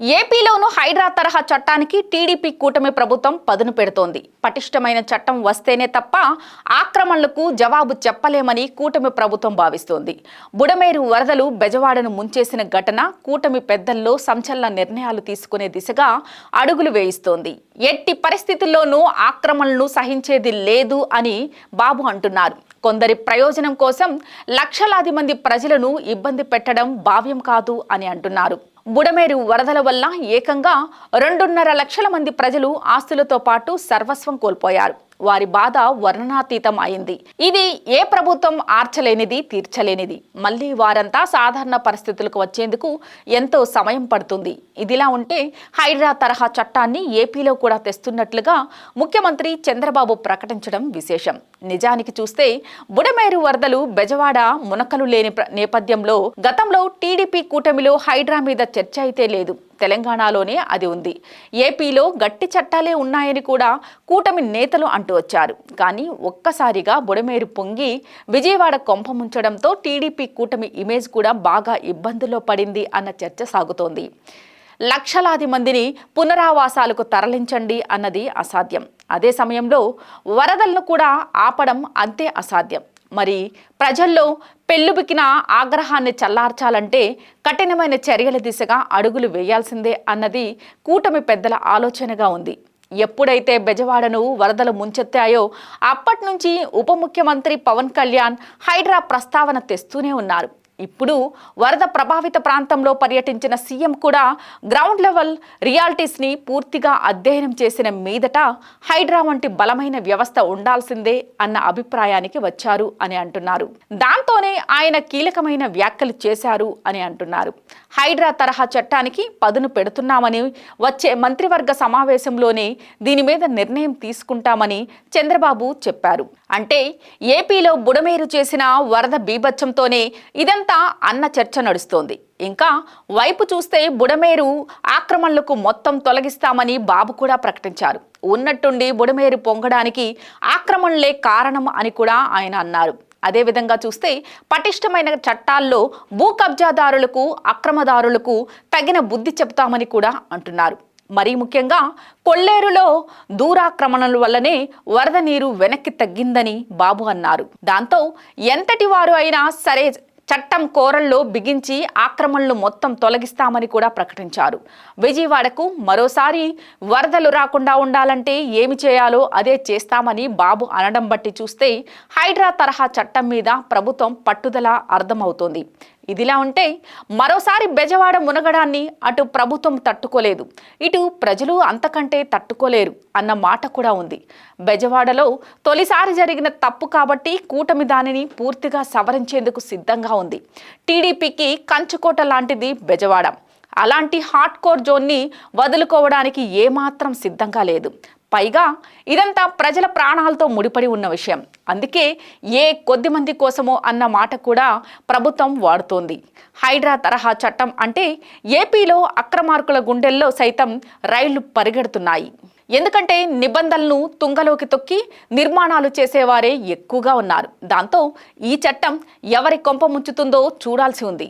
ఏపీలోనూ హైడ్రా తరహా చట్టానికి టీడీపీ కూటమి ప్రభుత్వం పదును పెడుతోంది. పటిష్టమైన చట్టం వస్తేనే తప్ప ఆక్రమణలకు జవాబు చెప్పలేమని కూటమి ప్రభుత్వం భావిస్తోంది. బుడమేరు వరదలు బెజవాడను ముంచేసిన ఘటన కూటమి పెద్దల్లో సంచలన నిర్ణయాలు తీసుకునే దిశగా అడుగులు వేయిస్తోంది. ఎట్టి పరిస్థితుల్లోనూ ఆక్రమణలను సహించేది లేదు అని బాబు అంటున్నారు. కొందరి ప్రయోజనం కోసం లక్షలాది మంది ప్రజలను ఇబ్బంది పెట్టడం భావ్యం కాదు అని అంటున్నారు. బుడమేరు వరదల వల్ల ఏకంగా రెండున్నర లక్షల మంది ప్రజలు ఆస్తులతో పాటు సర్వస్వం కోల్పోయారు. వారి బాధ వర్ణనాతీతం అయింది. ఇది ఏ ప్రభుత్వం ఆర్చలేనిది తీర్చలేనిది? మళ్ళీ వారంతా సాధారణ పరిస్థితులకు వచ్చేందుకు ఎంతో సమయం పడుతుంది. ఇదిలా ఉంటే హైడ్రా తరహా చట్టాన్ని ఏపీలో కూడా తెస్తున్నట్లుగా ముఖ్యమంత్రి చంద్రబాబు ప్రకటించడం విశేషం. నిజానికి చూస్తే బుడమేరు వరదలు బెజవాడ మునకలు లేని నేపథ్యంలో గతంలో టీడీపీ కూటమిలో హైడ్రా మీద చర్చ అయితే లేదు. తెలంగాణలోనే అది ఉంది. ఏపీలో గట్టి చట్టాలే ఉన్నాయని కూడా కూటమి నేతలు అంటూ వచ్చారు. కానీ ఒక్కసారిగా బుడమేరు పొంగి విజయవాడ కొంప ముంచడంతో టీడీపీ కూటమి ఇమేజ్ కూడా బాగా ఇబ్బందుల్లో పడింది అన్న చర్చ సాగుతోంది. లక్షలాది మందిని పునరావాసాలకు తరలించండి అన్నది అసాధ్యం. అదే సమయంలో వరదలను కూడా ఆపడం అంతే అసాధ్యం. మరి ప్రజల్లో పెళ్ళుబికిన ఆగ్రహాన్ని చల్లార్చాలంటే కఠినమైన చర్యల దిశగా అడుగులు వేయాల్సిందే అన్నది కూటమి పెద్దల ఆలోచనగా ఉంది. ఎప్పుడైతే బెజవాడను వరదలు ముంచెత్తాయో అప్పటి నుంచి ఉప ముఖ్యమంత్రి పవన్ కళ్యాణ్ హైడ్రా ప్రస్తావన తెస్తూనే ఉన్నారు. ఇప్పుడు వరద ప్రభావిత ప్రాంతంలో పర్యటించిన సీఎం కూడా గ్రౌండ్ లెవెల్ రియాలిటీస్ని పూర్తిగా అధ్యయనం చేసిన మీదట హైడ్రా వంటి బలమైన వ్యవస్థ ఉండాల్సిందే అన్న అభిప్రాయానికి వచ్చారు అని అంటున్నారు. దాంతోనే ఆయన కీలకమైన వ్యాఖ్యలు చేశారు అని అంటున్నారు. హైడ్రా తరహా చట్టానికి పదును పెడుతున్నామని వచ్చే మంత్రివర్గ సమావేశంలోనే దీని మీద నిర్ణయం తీసుకుంటామని చంద్రబాబు చెప్పారు. అంటే ఏపీలో బుడమేరు చేసిన వరద బీభత్సంతోనే ఇదంతా అన్న చర్చ నడుస్తోంది. ఇంకా వైపు చూస్తే బుడమేరు ఆక్రమణలకు మొత్తం తొలగిస్తామని బాబు కూడా ప్రకటించారు. ఉన్నట్టుండి బుడమేరు పొంగడానికి ఆక్రమణలే కారణం అని కూడా ఆయన అన్నారు. అదేవిధంగా చూస్తే పటిష్టమైన చట్టాల్లో భూ కబ్జాదారులకు అక్రమదారులకు తగిన బుద్ధి చెప్తామని కూడా అంటున్నారు. మరీ ముఖ్యంగా కొల్లేరులో దూరాక్రమణల వల్లనే వరద నీరు వెనక్కి తగ్గిందని బాబు అన్నారు. దాంతో ఎంతటి వారు అయినా సరే చట్టం కోరల్లో బిగించి ఆక్రమణలు మొత్తం తొలగిస్తామని కూడా ప్రకటించారు. విజయవాడకు మరోసారి వరదలు రాకుండా ఉండాలంటే ఏమి చేయాలో అదే చేస్తామని బాబు అనడం బట్టి చూస్తే హైడ్రా తరహా చట్టం మీద ప్రభుత్వం పట్టుదల అర్థమవుతోంది. ఇదిలా ఉంటే మరోసారి బెజవాడ మునగడాన్ని అటు ప్రభుత్వం తట్టుకోలేదు. ఇటు ప్రజలు అంతకంటే తట్టుకోలేరు. అన్న మాట కూడా ఉంది. బెజవాడలో తొలిసారి జరిగిన తప్పు కాబట్టి కూటమి దానిని పూర్తిగా సవరించేందుకు సిద్ధంగా ఉంది. టీడీపీకి కంచుకోట లాంటిది బెజవాడ. అలాంటి హాట్ కోర్ జోన్ని వదులుకోవడానికి ఏమాత్రం సిద్ధంగా లేదు. పైగా ఇదంతా ప్రజల ప్రాణాలతో ముడిపడి ఉన్న విషయం. అందుకే ఏ కొద్ది మంది కోసమో అన్న మాట కూడా ప్రభుత్వం వాడుతోంది. హైడ్రా తరహా చట్టం అంటే ఏపీలో అక్రమార్కుల గుండెల్లో సైతం రైళ్ళు పరిగెడుతున్నాయి. ఎందుకంటే నిబంధనలను తుంగలోకి తొక్కి నిర్మాణాలు చేసేవారే ఎక్కువగా ఉన్నారు. దాంతో ఈ చట్టం ఎవరి కొంప ముంచుతుందో చూడాల్సి ఉంది.